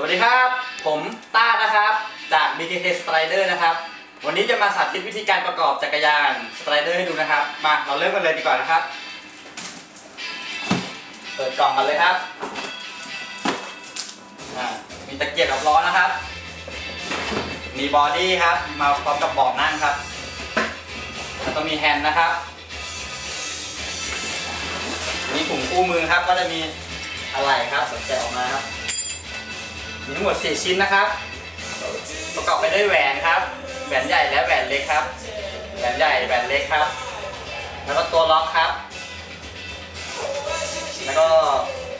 สวัสดีครับ ผมต้านะครับ จาก BKK Strider นะครับ วันนี้จะมาสาธิตวิธีการประกอบจักรยาน Strider ให้ดูนะครับ มาเราเริ่มกันเลยดีกว่านะครับ เปิดกล่องกันเลยครับอ่ามีตะเกียบกับล้อนะครับ มีบอดี้ครับ มาพร้อมกับบาะนั่งครับ แล้วก็มีแฮนด์นะครับ มีถุงคู่มือครับ ก็จะมีอะไรครับแกะออกมาครับ มีทั้งหมด 4 ชิ้นนะครับ ประกอบไปด้วยแหวนครับ แหวนใหญ่และแหวนเล็กครับ แหวนใหญ่แหวนเล็กครับ แล้วก็ตัวล็อกครับ แล้วก็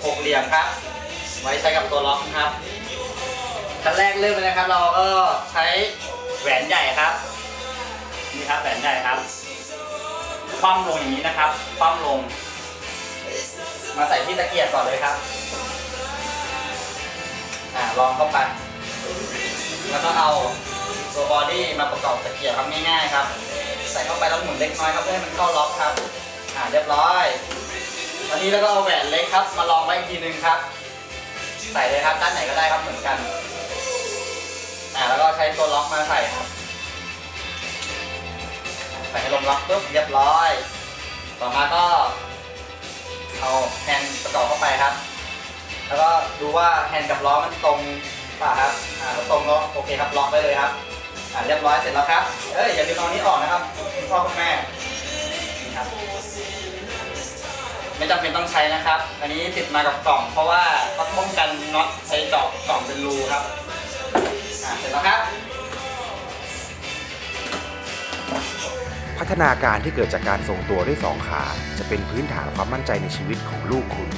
หกเหลี่ยมครับ ไว้ใช้กับตัวล็อกนะครับขั้นแรกเริ่มเลยนะครับ เราก็ใช้แหวนใหญ่ครับ นี่ครับแหวนใหญ่ครับ คว่ำลงอย่างนี้นะครับ คว่ำลง มาใส่ที่ตะเกียบก่อนเลยครับ ลองเข้าไป แล้วก็เอาตัวบอดี้มาประกอบตะเกียบครับง่ายๆครับ ใส่เข้าไปแล้วหมุนเล็กน้อยครับเพื่อให้มันเข้าล็อกครับ อ่าเรียบร้อย ตอนนี้แล้วก็เอาแหวนเล็กครับ มาลองไว้อีกทีนึงครับ ใส่เลยครับด้านไหนก็ได้ครับเหมือนกัน อ่าแล้วก็ใช้ตัวล็อกมาใส่ครับ ใส่ให้ลงล็อกปุ๊บเรียบร้อย ต่อมาก็เอาแฮนด์ประกอบเข้าไปครับ แล้วก็ดูว่าแฮนด์กับล้อมันตรงเปล่าครับ อ่าถ้าตรงก็โอเคครับล็อกได้เลยครับ อ่าเรียบร้อยเสร็จแล้วครับ เอ้ยอย่าลืมเอานี้ออกนะครับคุณพ่อคุณแม่นี่ครับไม่จำเป็นต้องใช้นะครับ อันนี้ติดมากับกล่อง เพราะว่าต้องป้องกันน็อตใช้เจาะกล่องเป็นรูครับ อ่าเสร็จแล้วครับพัฒนาการที่เกิดจากการทรงตัวด้วยสองขา จะเป็นพื้นฐานความมั่นใจในชีวิตของลูกคุณ